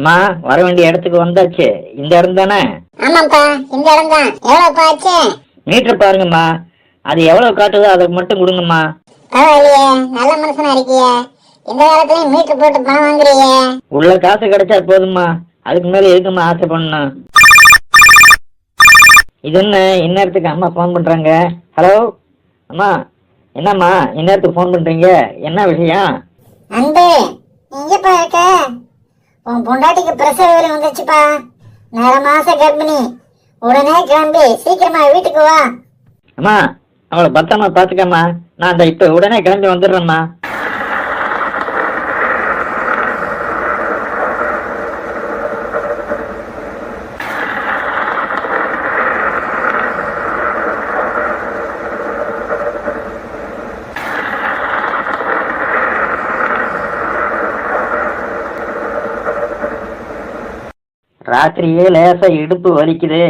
அம்மா வர வேண்டிய இடத்துக்கு வந்தாச்சு. இந்த இடம் தானே? ஆமாப்பா இந்த இடம் தான். எவ்வளவுப்பா ஆச்சு? மீட்டர் பாருங்கம்மா. அது எவ்வளவு காட்டுதோ அதை மட்டும் கொடுங்கம்மா. பரவாயில்லையே நல்ல மனுஷனா இருக்கியே. இந்த காலத்துலயும் மீட்டர் போட்டு பணம் வாங்குறியே உள்ள காசு கிடைச்சா போதும்மா. அதுக்கு மேல எதுக்கும்மா ஆசை பண்ணணும்? இது என்ன இந்நேரத்துக்கு அம்மா ஃபோன் பண்றாங்க? ஹலோ அம்மா என்னம்மா இந்நேரத்துக்கு ஃபோன் பண்றீங்க? என்ன விஷயம்? அன்பு எங்கப்பா இருக்க? உன் பொண்டாட்டிக்கு பிரசவ வேலை வந்துச்சுப்பா. நேர மாச கர்ப்பிணி. உடனே கிளம்பி சீக்கிரமா வீட்டுக்கு வா. அம்மா அவளை பத்திரமா பாத்துக்கம்மா நான் அந்த இப்போ உடனே கிளம்பி வந்துடுறேம்மா. ராத்திரியே லேசா இடுப்பு வலிக்குது.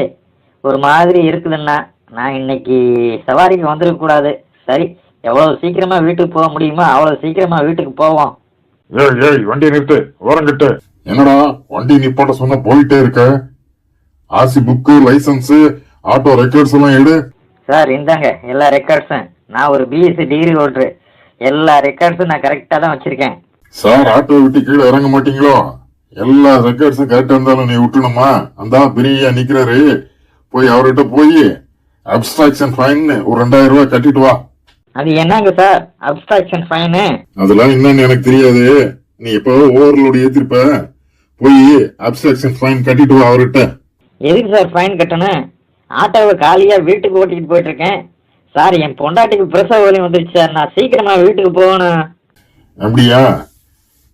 ஒரு மாதிரி இருக்குதுண்ணா நான் இன்னைக்கு சவாரிக்கு வந்துருக்க கூடாது. சரி எவ்வளவு சீக்கிரமா வீட்டுக்கு போக முடியுமோ அவ்வளவு சீக்கிரமா வீட்டுக்கு போவோம். ஏய் ஏய் வண்டி நிறுத்து ஓரங்கிட்டு என்னடா வண்டி நிப்பாட்ட சொன்னா போயிட்டே இருக்க? RC book licence auto records எல்லாம் எடு. சார் இந்தாங்க எல்லா ரெக்கார்ட்ஸும் நான் ஒரு பிஎஸ்சி டிகிரி ஹோல்டரு எல்லா ரெக்கார்ட்ஸும் நான் கரெக்டாக தான் வச்சிருக்கேன். சார் ஆட்டோ விட்டு கீழே இறங்க மாட்டீங்களோ? எல்லா ரெக்கார்ட்ஸும் கரெக்டா இருந்தாலும் நீ விட்டுணுமா? அந்த பெரிய நிக்கிறாரு. போய் அவர்கிட்ட போய் அப்ஸ்ட்ராக்ஷன் ஃபைன் ஒரு ரெண்டாயிரம் ரூபாய் கட்டிட்டு வா. அது என்னங்க சார் அப்ஸ்ட்ராக்ஷன் ஃபைனு அதெல்லாம் என்னன்னு எனக்கு தெரியாது. நீ இப்போ ஓவர்லோடு ஏத்திருப்ப? போய் அப்ஸ்ட்ராக்ஷன் ஃபைன் கட்டிட்டு வா அவர்கிட்ட. எதுக்கு சார் ஃபைன் கட்டணும்? ஆட்டோவை காலியாக வீட்டுக்கு ஓட்டிட்டு போயிட்டு இருக்கேன் சார் என் பொண்டாட்டிக்கு பிரசவ வலி வந்துருச்சு சார் நான் சீக்கிரமா வீட்டுக்கு போகணும். அப்படியா?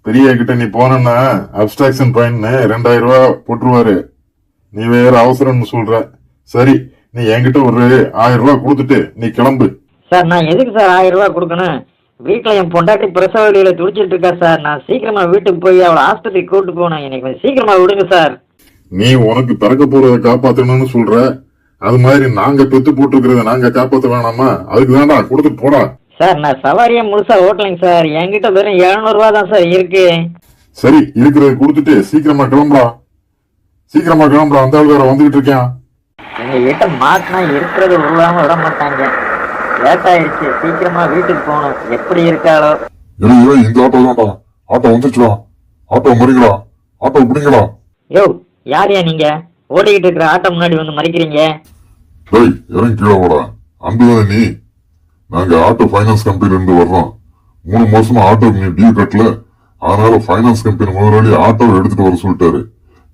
பெரிய கிட்ட நீ போனன்னா அப்ஸ்ட்ராக்ஷன் ஃபைன் ரெண்டாயிரம் ரூபாய் போட்டுருவாரு. நீ வேற அவசரம்னு சொல்ற. சரி நீ என்கிட்ட ஒரு ஆயிரம் ரூபாய் கொடுத்துட்டு நீ கிளம்பு. சார் நான் எதுக்கு சார் ஆயிரம் ரூபாய் கொடுக்கணும்? வீட்டில் என் பொண்டாட்டி பிரசவ வலியில துடிச்சிட்டு இருக்கா சார். நான் சீக்கிரமா வீட்டுக்கு போய் அவளை ஆஸ்பத்திரிக்கு கூட்டு போகணும். எனக்கு சீக்கிரமா விடுங்க சார். நீ உனக்கு பிறக்க போறத காப்பாத்தணும்னு சொல்ற. அது மாதிரி நாங்க பெத்து போட்டுருக்கிறத நாங்க காப்பாத்த வேணாமா? அதுக்கு தான்டா கொடுத்துட்டு போடா. சார் நான் சவாரியை முழுசா ஓட்டலைங்க சார். என்கிட்ட வெறும் எழுநூறுவா தான் சார் இருக்கு. சரி இருக்கிறத கொடுத்துட்டு சீக்கிரமா கிளம்புடா. சீக்கிரமா கிளம்புடா. அந்த ஆள் வேற வந்துகிட்டு இருக்கேன். எங்க கிட்ட மாட்டினா இருக்கிறது உருவாம விட மாட்டாங்க. லேட் ஆயிடுச்சு. சீக்கிரமா வீட்டுக்கு போகணும். எப்படி இருக்காளோ. இல்லை இல்லை இந்த ஆட்டோ தான்டா. ஆட்டோ வந்துச்சுடா. ஆட்டோ மறிங்களா ஆட்டோ பிடிங்களா யோ யாரையா நீங்க? ஓடிக்கிட்டு இருக்கிற ஆட்டோ முன்னாடி வந்து மறிக்கிறீங்க. டேய் இறங்கி கீழே வாடா. அன்புதானே நீ. நாங்க ஆட்டோ ஃபைனான்ஸ் கம்பெனில இருந்து வர்றோம். மூணு மாசமா ஆட்டோ நீ டியூ கட்டல. அதனால ஃபைனான்ஸ் கம்பெனி முதலாளி ஆட்டோவை எடுத்துட்டு வர சொல்லிட்டாரு.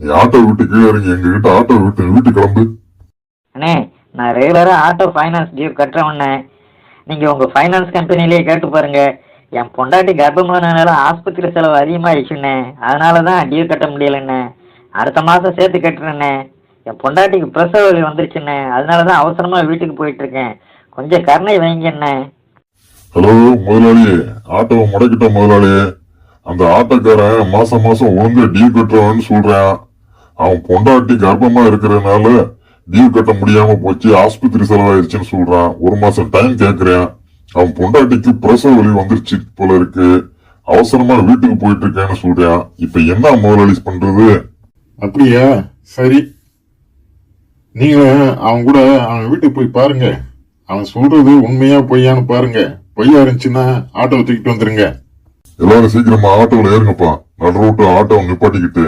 நீ ஆட்டோ விட்டு கீழே இறங்கி எங்க கிட்ட ஆட்டோ விட்டு வீட்டு கிளம்பு. அண்ணே நான் ரெகுலரா ஆட்டோ ஃபைனான்ஸ் டியூ கட்டுறவண்ணே நீங்க உங்க ஃபைனான்ஸ் கம்பெனிலேயே கேட்டு பாருங்க. என் பொண்டாட்டி கர்ப்பமானனால ஆஸ்பத்திரி செலவு அதிகமாயிடுச்சுண்ணே அதனால தான் டியூ கட்ட முடியலண்ணே அடுத்த மாதம் சேர்த்து கட்டுறேண்ணே என் பொண்டாட்டிக்கு பிரசவ வலி வந்துருச்சுண்ணே அதனால தான் அவசரமாக வீட்டுக்கு போயிட்டு இருக்கேன். கொஞ்சம் கருணை வைங்கண்ணே ஹலோ முதலாளி. ஆட்டோவை முடக்கிட்டோம் முதலாளி. அந்த ஆட்டோக்காரன் மாசம் மாசம் ஒழுங்கா டியூ கட்டுறவன்னு சொல்றான். அவன் பொண்டாட்டி கர்ப்பமா இருக்கிறதுனால டியூ கட்ட முடியாம போச்சு ஆஸ்பத்திரி செலவாயிருச்சுன்னு சொல்றான். ஒரு மாசம் டைம் கேக்குறேன். அவன் பொண்டாட்டிக்கு பிரசவ வலி வந்துருச்சு போல இருக்கு. அவசரமா வீட்டுக்கு போயிட்டு இருக்கேன்னு சொல்றான். இப்ப என்ன முதலாளி பண்றது? அப்படியா? சரி. நீங்க அவன் கூட அவன் வீட்டுக்கு போய் பாருங்க. அவன் சொல்றது உண்மையா பொய்யான்னு பாருங்க. பொய்யா இருந்துச்சுன்னா ஆட்டோவை தூக்கிட்டு வந்துருங்க. எல்லாரும் சீக்கிரமா ஆட்டோவில் ஏறுங்கப்பா. நடு ரோட்டு ஆட்டோவை நிப்பாட்டிக்கிட்டு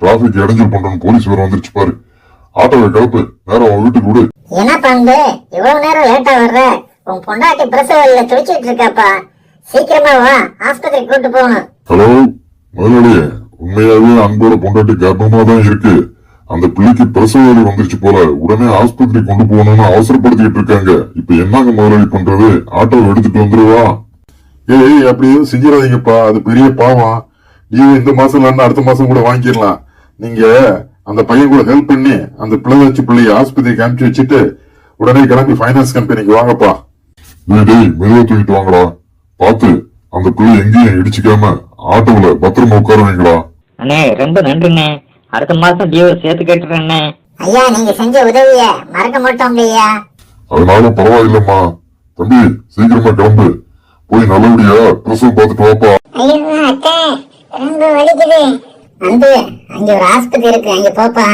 டிராபிக் இடைஞ்சல் பண்றோம்னு போலீஸ் வேற வந்துருச்சு பாரு. ஆட்டோவை கிளப்பு. நேரம் அவன் வீட்டுக்கு விடு. என்ன பண்பு இவ்வளவு நேரம் லேட்டா வர்ற. உன் பொண்டாட்டி பிரசவ வலியில துடிச்சிட்டு இருக்காப்பா. சீக்கிரமா வா. ஆஸ்பத்திரி கூட்டு போகணும். ஹலோ முதலாளி உண்மையாவே அன்போட பொண்டாட்டி கர்ப்பமா தான் இருக்கு. அந்த பிள்ளைக்கு பிரசவ வலி வந்துருச்சு போல. உடனே ஆஸ்பத்திரி கொண்டு போகணும்னு அவசரப்படுத்திட்டு இருக்காங்க. இப்ப என்னங்க முதலாளி பண்றது? ஆட்டோவை எடுத்துட்டு வந்துருவா. ஏய் அப்படி எதுவும் செஞ்சிடாதீங்கப்பா. அது பெரிய பாவம். நீ இந்த மாசம் இல்லைன்னா அடுத்த மாசம் கூட வாங்கிடலாம். நீங்க அந்த பையன் கூட ஹெல்ப் பண்ணி அந்த பிள்ளை வச்சு பிள்ளைய ஆஸ்பத்திரிக்கு அனுப்பிச்சு வச்சுட்டு உடனே கிளம்பி ஃபைனான்ஸ் கம்பெனிக்கு வாங்கப்பா. டேய் மெதுவா தூக்கிட்டு வாங்கடா. பாத்து அந்த பிள்ளை எங்கேயும் இடிச்சுக்காம ஆட்டோல பத்திரமா உட்கார வைங்களா அண்ணே ரொம்ப நன்றிண்ணே. அடுத்த மாசம் டியூ சேர்த்து கட்டுறேண்ணே ஐயா நீங்க செஞ்ச உதவிய மறக்க மாட்டோம் ஐயா அதனால பரவாயில்லம்மா. தம்பி சீக்கிரமா கிளம்பு. போய் நல்லபடியா பிரசவம் பார்த்துட்டு வாப்பா. ஐயோ அத்தை ரொம்ப வலிக்குது. அன்பு அங்க ஒரு ஆஸ்பத்திரி இருக்கு. அங்க போப்பா.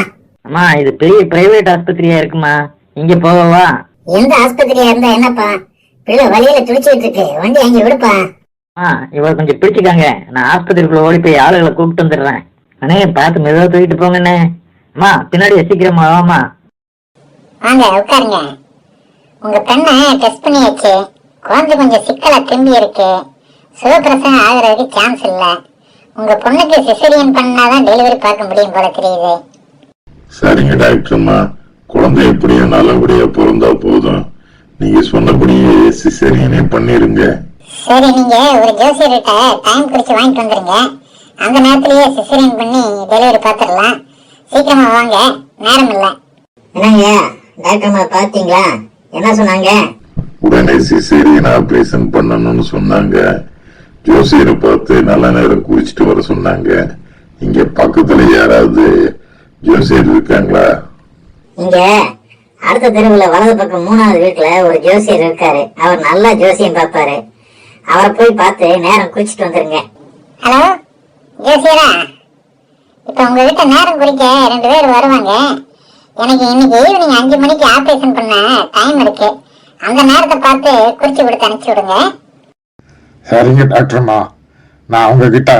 அம்மா இது பெரிய பிரைவேட் ஆஸ்பத்திரியா இருக்குமா? இங்க போவா எந்த ஆஸ்பத்திரியா இருந்தா என்னப்பா? பிள்ளை வழியில துடிச்சுட்டு இருக்கு. வண்டி அங்க விடுப்பா. ஆ இவரை கொஞ்சம் பிடிச்சிக்காங்க. நான் ஆஸ்பத்திரிக்குள்ள ஓடி போய் ஆளுகளை கூப்பிட்டு வந்துடுறேன். அண்ணே பார்த்து மெதுவாக தூக்கிட்டு போங்கண்ணே. அம்மா பின்னாடி சீக்கிரமா வாமா வாங்க உட்காருங்க. உங்க பெண்ணை டெஸ்ட் பண்ணியாச்சு. குழந்தை கொஞ்சம் சிக்கலா திரும்பி இருக்கு. சுகப்பிரசவம் ஆகுறதுக்கு சான்ஸ் இல்ல. உங்க பொண்ணுக்கு சிசரியன் பண்ணாதான் டெலிவரி பார்க்க முடியும் போல தெரியுது. சரிங்க டாக்டர்மா குழந்தை எப்படியோ நல்லபடியா பிறந்தா போதும். நீங்க சொன்னபடியே சிசரியனே பண்ணிருங்க. சரி நீங்க ஒரு ஜோசியர்கிட்ட டைம் குறிச்சு வாங்கிட்டு வந்துருங்க. அந்த நேரத்திலேயே சிசரியன் பண்ணி டெலிவரி பார்த்துடலாம். சீக்கிரமா வாங்க. நேரம் இல்ல. என்னங்க? டாக்டர் பாத்தீங்களா என்ன சொன்னாங்க? உடனே சிசேரியன் ஆபரேஷன் பண்ணணும்னு சொன்னாங்க. ஜோசியரை பார்த்து நல்ல நேரம் குறிச்சிட்டு வர சொன்னாங்க. இங்க பக்கத்துல யாராவது ஜோசியர் இருக்காங்களா? இங்க அடுத்த தெருவுல வலது பக்கம் மூணாவது வீட்டுல ஒரு ஜோசியர் இருக்காரு. அவர் நல்லா ஜோசியம் பார்ப்பாரு. அவரை போய் பார்த்து நேரம் குறிச்சிட்டு வந்துருங்க. ஹலோ? ஜோசியரா இப்ப உங்ககிட்ட நேரம் குறிக்க ரெண்டு பேர் வருவாங்க. எனக்கு இன்னைக்கு ஈவினிங் அஞ்சு மணிக்கு ஆபரேஷன் பண்ண டைம் இருக்கு. அந்த நேரத்தை பார்த்து குறிச்சு கொடுத்து அனுப்பிச்சு விடுங்க. சரிங்க டாக்டர்மா நான் உங்ககிட்ட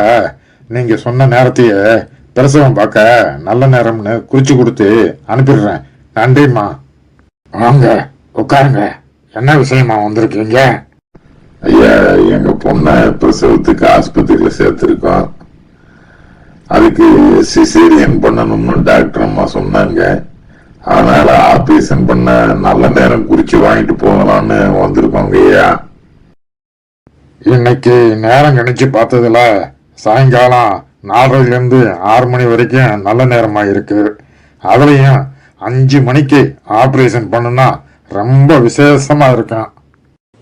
நீங்க சொன்ன நேரத்தையே பிரசவம் பார்க்க நல்ல நேரம்னு குறிச்சு கொடுத்து அனுப்பிடுறேன். நன்றிம்மா. வாங்க உட்காருங்க. என்ன விஷயமா வந்திருக்கீங்க? ஐயா எங்க பொண்ணை பிரசவத்துக்கு ஆஸ்பத்திரியில சேர்த்திருக்கோம். அதுக்கு சிசேரியன் பண்ணணும்னு டாக்டர் அம்மா சொன்னாங்க. அதனால ஆபரேஷன் பண்ண நல்ல நேரம் குறிச்சு வாங்கிட்டு போகலாம்னு வந்திருக்கோங்க ஐயா. இன்னைக்கு நேரம் கணிச்சு பார்த்ததுல சாயங்காலம் நாலரைல இருந்து ஆறு மணி வரைக்கும் நல்ல நேரமா இருக்கு. அதுலயும் அஞ்சு மணிக்கு ஆபரேஷன் பண்ணுனா ரொம்ப விசேஷமா இருக்கும்.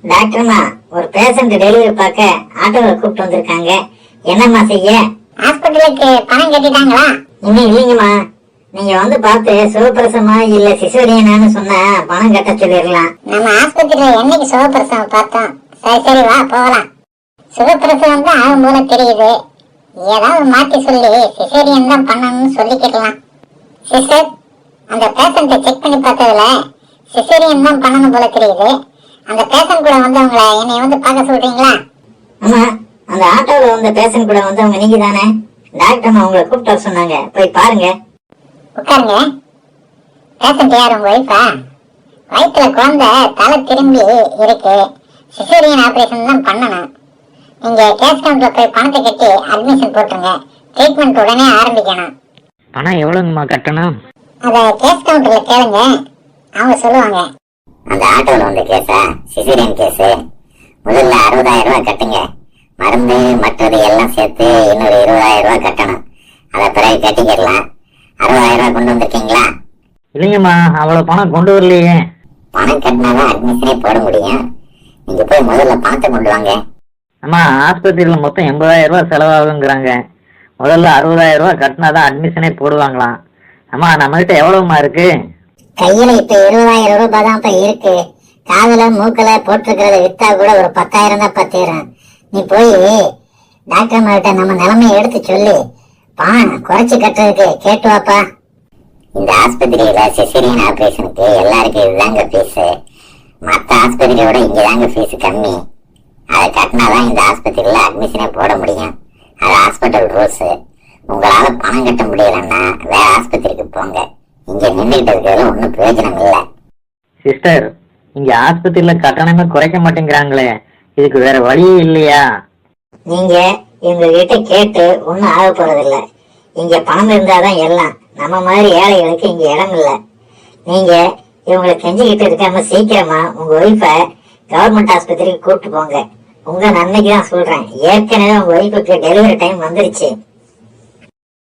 டாக்டர்மா ஒரு பேஷண்ட் டெலிவரி பார்க்க ஆட்டோவை கூப்பிட்டு வந்திருக்காங்க. என்னம்மா செய்ய? ஹாஸ்பிட்டலுக்கு பணம் கட்டிட்டாங்களா? இன்னும் இல்லைங்கம்மா. நீங்க வந்து பார்த்து சிவபிரசமா இல்ல சிசோரியனான்னு சொன்னா பணம் கட்ட சொல்லிடலாம். நம்ம ஆஸ்பத்திரியில என்னைக்கு சிவபிரசவம் பார்த்தோம் சரி சரி வா போகலாம். சிவபிரசவம் தான் ஆகும் போல தெரியுது. ஏதாவது மாத்தி சொல்லி சிசேரியன் தான் பண்ணணும்னு சொல்லிக்கிடலாம். சிஸ்டர் அந்த பேஷண்ட்டை செக் பண்ணி பார்த்ததுல சிசேரியன் தான் பண்ணணும் போல தெரியுது. அந்த பேஷண்ட் கூட வந்தவங்கள என்னை வந்து பார்க்க சொல்றீங்களா? ஆமா. அந்த ஆட்டோல வந்த பேஷண்ட் கூட வந்தவங்க நீங்க தானே டாக்டர் உங்களை கூப்பிட்டு வர சொன்னாங்க. போய் பாருங்க. உட்காருங்க. பேஷண்ட் யார் உங்க ஒய்ஃபா வயிற்றுல குழந்தை தலை திரும்பி இருக்கு. சிசேரியன் ஆபரேஷன் தான் பண்ணணும். நீங்க கேஷ் கவுண்டர்ல போய் பணத்தை கட்டி அட்மிஷன் போட்டுருங்க. ட்ரீட்மெண்ட் உடனே ஆரம்பிக்கணும். பணம் எவ்வளோங்கம்மா கட்டணும்? அத கேஸ் கவுண்டர்ல கேளுங்க. அவங்க சொல்லுவாங்க. அந்த ஆட்டோல வந்த கேஸா சிசிரியன் கேஸ் முதல்ல அறுபதாயிரம் ரூபாய் கட்டுங்க. மருந்து மற்றது எல்லாம் சேர்த்து இன்னொரு இருபதாயிரம் ரூபாய் கட்டணும். அதை பிறகு கட்டிக்கிடலாம் அறுபதாயிரம் ரூபாய் கொண்டு வந்திருக்கீங்களா? இல்லைங்கம்மா அவ்வளோ பணம் கொண்டு வரலையே. பணம் கட்டினாதான் அட்மிஷனே போட முடியும். நீங்க போய் முதல்ல பார்த்து கொண்டு வாங்க. அம்மா ஆஸ்பத்திரியில் மொத்தம் எண்பதாயிரம் ரூபாய் செலவாகுங்கிறாங்க. முதல்ல அறுபதாயிரம் ரூபாய் கட்டினா தான் அட்மிஷனே போடுவாங்களாம். அம்மா நம்மகிட்ட எவ்வளோம்மா இருக்கு? கையில இப்ப இருபதாயிரம் ரூபாய் தான் இப்ப இருக்கு. காதுல மூக்குல போட்டிருக்கிறத வித்தா கூட ஒரு பத்தாயிரம் தான் பத்தாயிரம் நீ போய் டாக்டர் மேட்ட நம்ம நிலைமையை எடுத்து சொல்லி. பான் குறைச்சி கட்டுறதுக்கு கேட்டு வாப்பா. இந்த ஆஸ்பத்திரியில சிசிரியன் ஆப்ரேஷனுக்கு எல்லாருக்கும் இதுதாங்க ஃபீஸ் மற்ற ஆஸ்பத்திரியோட இங்கே தாங்க ஃபீஸ் கம்மி. அதை கட்டினாதான் இந்த ஆஸ்பத்திரியில் அட்மிஷனே போட முடியும். அது ஹாஸ்பிட்டல் ரூல்ஸ் உங்களால் பணம் கட்ட முடியலன்னா வேற ஆஸ்பத்திரிக்கு போங்க. இங்கே நின்றுகிட்டு இருக்கிறதுல ஒன்றும் பிரயோஜனம் இல்லை. சிஸ்டர் இங்கே ஆஸ்பத்திரியில் கட்டணமே குறைக்க மாட்டேங்கிறாங்களே. இதுக்கு வேற வழியே இல்லையா? நீங்க இவங்க கிட்ட கேட்டு ஒண்ணும் ஆக போறது இல்ல இங்க பணம் இருந்தாதான் எல்லாம். நம்ம மாதிரி ஏழைகளுக்கு இங்க இடம் இல்ல. நீங்க இவங்களை கெஞ்சிக்கிட்டு இருக்காம சீக்கிரமா உங்க ஒய்ஃபை கவர்மெண்ட் ஆஸ்பத்திரிக்கு கூப்பிட்டு போங்க. உங்க நன்மைக்கு தான் சொல்றேன். ஏற்கனவே உங்க ஒய்ஃபுக்கு டெலிவரி டைம் வந்துருச்சு.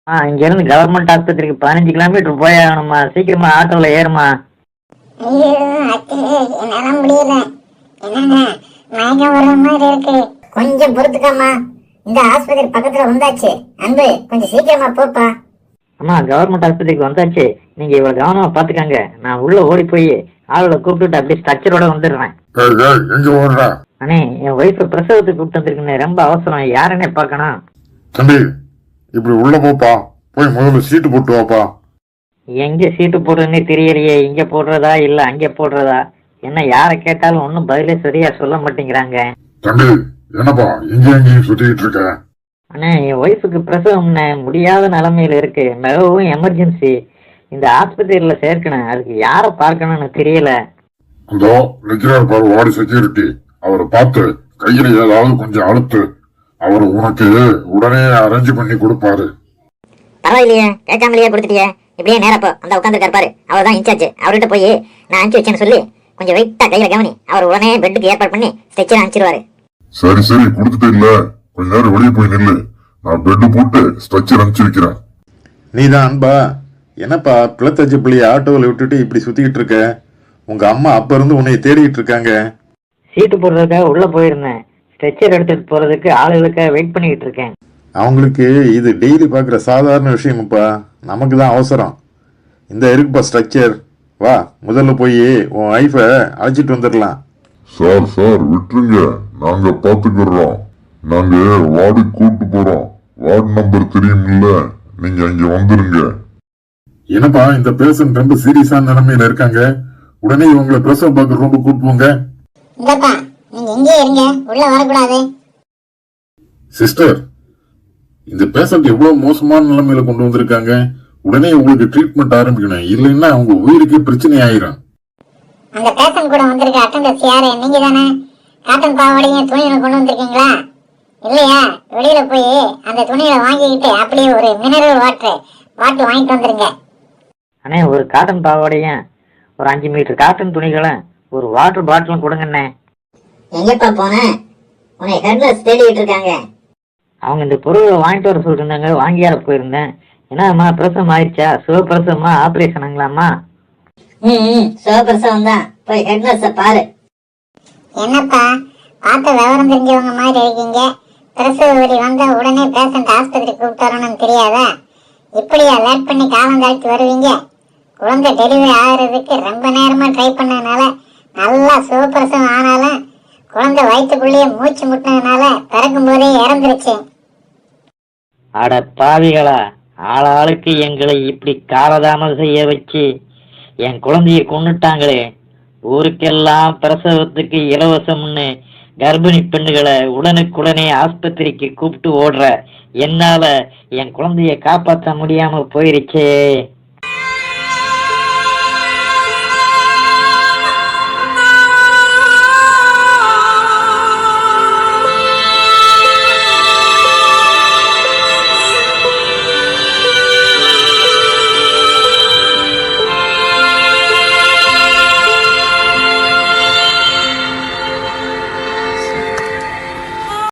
ஆ இங்கேருந்து கவர்மெண்ட் ஆஸ்பத்திரிக்கு பதினஞ்சு கிலோமீட்டர் போய் ஆகணுமா சீக்கிரமா ஆட்டோவில் ஏறுமா ஐயோ என்னால முடியல. என்னங்க? மயக்கம் வர மாதிரி இருக்கு. கொஞ்சம் பொறுத்துக்காமா இந்த ஆஸ்பத்திரி பக்கத்துல வந்தாச்சு. அன்பு கொஞ்சம் சீக்கிரமா போப்பா. அம்மா கவர்மெண்ட் ஆஸ்பத்திரிக்கு வந்தாச்சு. நீங்கள் இவ்வளோ கவனமாக பார்த்துக்கங்க. நான் உள்ளே ஓடி போய் ஆளோட கூப்பிட்டுட்டு அப்படியே ஸ்ட்ரக்சரோட வந்துடுறேன். எங்க ஓடுற? அண்ணே என் ஒய்ஃபை பிரசவத்துக்கு கூப்பிட்டு வந்திருக்கேன் ரொம்ப அவசரம். யாருன்னே பார்க்கணும். தம்பி இப்படி உள்ள போப்பா. போய் முதல்ல சீட்டு போட்டு வாப்பா. எங்க சீட்டு போடுறதுன்னே தெரியலையே. இங்க போடுறதா இல்ல அங்க போடுறதா? என்ன யாரை கேட்டாலும் ஒன்றும் பதிலே சரியா சொல்ல மாட்டேங்கிறாங்க. தம்பி என்னப்பா இங்கேயும் எங்கேயும் சுத்திக்கிட்டு இருக்க? அண்ணே என் ஒய்ஃபுக்கு பிரசவம்ண்ணே முடியாத நிலைமையில இருக்கு. மிகவும் எமர்ஜென்சி இந்த ஆஸ்பத்திரியில சேர்க்கணும். அதுக்கு யாரை பார்க்கணும்னு தெரியல. அதோ நிக்கிறார் பாரு வார்டு செக்யூரிட்டி அவரை பார்த்து கையில ஏதாவது கொஞ்சம் அழுத்து அவர் உனக்கு உடனே அரேஞ்ச் பண்ணி கொடுப்பாரு. பரவாயில்லையே கேட்காமலேயே கொடுத்துட்டியே. இப்படியே நேரா போ. அந்த உட்காந்துருக்காரு பாரு. அவர் தான் இன்சார்ஜ் அவர்கிட்ட போய் நான் அனுப்பிச்சு வச்சேன்னு சொல்லி. கொஞ்சம் வெயிட்டா கையில கவனி. அவர் உடனே பெட்டுக்கு ஏற்பாடு பண்ணி ஸ்ட்ரெச்சர் அனுப்பிச்சிருவாரு. சரி சரி கொடுத்துட்டு இல்ல. கொஞ்ச நேரம் வெளியே போய் நில்லு. நான் பெட்டு போட்டு ஸ்ட்ரக்சர் அனுப்பிச்சு வைக்கிறேன். நீதான் அன்பா. என்னப்பா பிளத்தச்சு பிள்ளைய ஆட்டோவில் விட்டுட்டு இப்படி சுத்திக்கிட்டு இருக்க? உங்க அம்மா அப்ப இருந்து உன்னை தேடிக்கிட்டு இருக்காங்க. சீட்டு போடுறதுக்காக உள்ள போயிருந்தேன். ஸ்ட்ரெச்சர் எடுத்துட்டு போறதுக்கு ஆளுகளுக்காக வெயிட் பண்ணிக்கிட்டு இருக்கேன். அவங்களுக்கு இது டெய்லி பார்க்குற சாதாரண விஷயம்ப்பா. நமக்கு தான் அவசரம். இந்த இருக்குப்பா ஸ்ட்ரக்சர் வா முதல்ல போய் உன் ஒய்ஃபை அழைச்சிட்டு வந்துடலாம் சார் சார் விட்டுருங்க. நாங்க பாத்துக்கிறோம். நாங்க வார்டுக்கு கூட்டு போறோம். வார்டு நம்பர் தெரியும்ல நீங்க இங்க வந்துருங்க. என்னப்பா இந்த பேஷண்ட் ரொம்ப சீரியஸான நிலைமையில இருக்காங்க. உடனே இவங்களை பிரசவம் பார்க்க ரொம்ப கூட்டுவோங்க இந்தப்பா நீங்க எங்கே இருங்க. உள்ள வரக்கூடாது. சிஸ்டர் இந்த பேஷண்ட் எவ்வளவு மோசமான நிலைமையில கொண்டு வந்திருக்காங்க? உடனே உங்களுக்கு ட்ரீட்மெண்ட் ஆரம்பிக்கணும். இல்லைன்னா அவங்க உயிருக்கு பிரச்சனை ஆயிரும் அந்த பேஷண்ட் கூட வந்திருக்க அட்டண்டன்ஸ் யாரு நீங்க தானே? காட்டன் பாவாடையும் துணிகளை கொண்டு வந்திருக்கீங்களா? இல்லையா? வெளியில போய் அந்த துணிகளை வாங்கிக்கிட்டு அப்படியே ஒரு மினரல் வாட்டர் பாட்டில் வாங்கிட்டு வந்துருங்க. அண்ணே ஒரு காட்டன் பாவாடையும் ஒரு அஞ்சு மீட்டர் காட்டன் துணிகளும் ஒரு வாட்டர் பாட்டிலும் கொடுங்கண்ணே எங்கப்பா போன? உன்னை ஹெட்லெஸ் தேடிட்டு இருக்காங்க. அவங்க இந்த பொருளை வாங்கிட்டு வர சொல்லியிருந்தாங்க வாங்கியார போயிருந்தேன். என்னம்மா பிரசவம் ஆயிடுச்சா? சிவபிரசவமா ஆப்ரேஷனுங்களாம்மா? ம் சிவபிரசவம் தான் போய் ஹெட்லெஸ் பாரு. என்னப்பா பார்த்த விவரம் தெரிஞ்சவங்க மாதிரி இருக்கீங்க. பிரசவ வலி வந்தா உடனே பேஷண்ட் ஆஸ்பத்திரி கூப்பிட்டு வரணும்னு தெரியாதா? இப்படியா லேட் பண்ணி காலம் தாழ்த்தி வருவீங்க? குழந்தை டெலிவரி ஆகிறதுக்கு ரொம்ப நேரமா ட்ரை பண்ணதுனால நல்லா சிவபிரசவம் ஆனாலும் குழந்தை வயிற்றுக்குள்ளேயே மூச்சு முட்டினதுனால பிறக்கும் போதே இறந்துருச்சு. அட பாவிகளா. ஆளாளுக்கு எங்களை இப்படி காரதாமல் செய்ய வச்சு என் குழந்தைய கொன்னுட்டாங்களே. ஊருக்கெல்லாம் பிரசவத்துக்கு இலவசம்னு கர்ப்பிணி பெண்ணுகளை உடனுக்குடனே ஆஸ்பத்திரிக்கு கூப்பிட்டு ஓடுற என்னால என் குழந்தைய காப்பாற்ற முடியாமல் போயிருச்சே.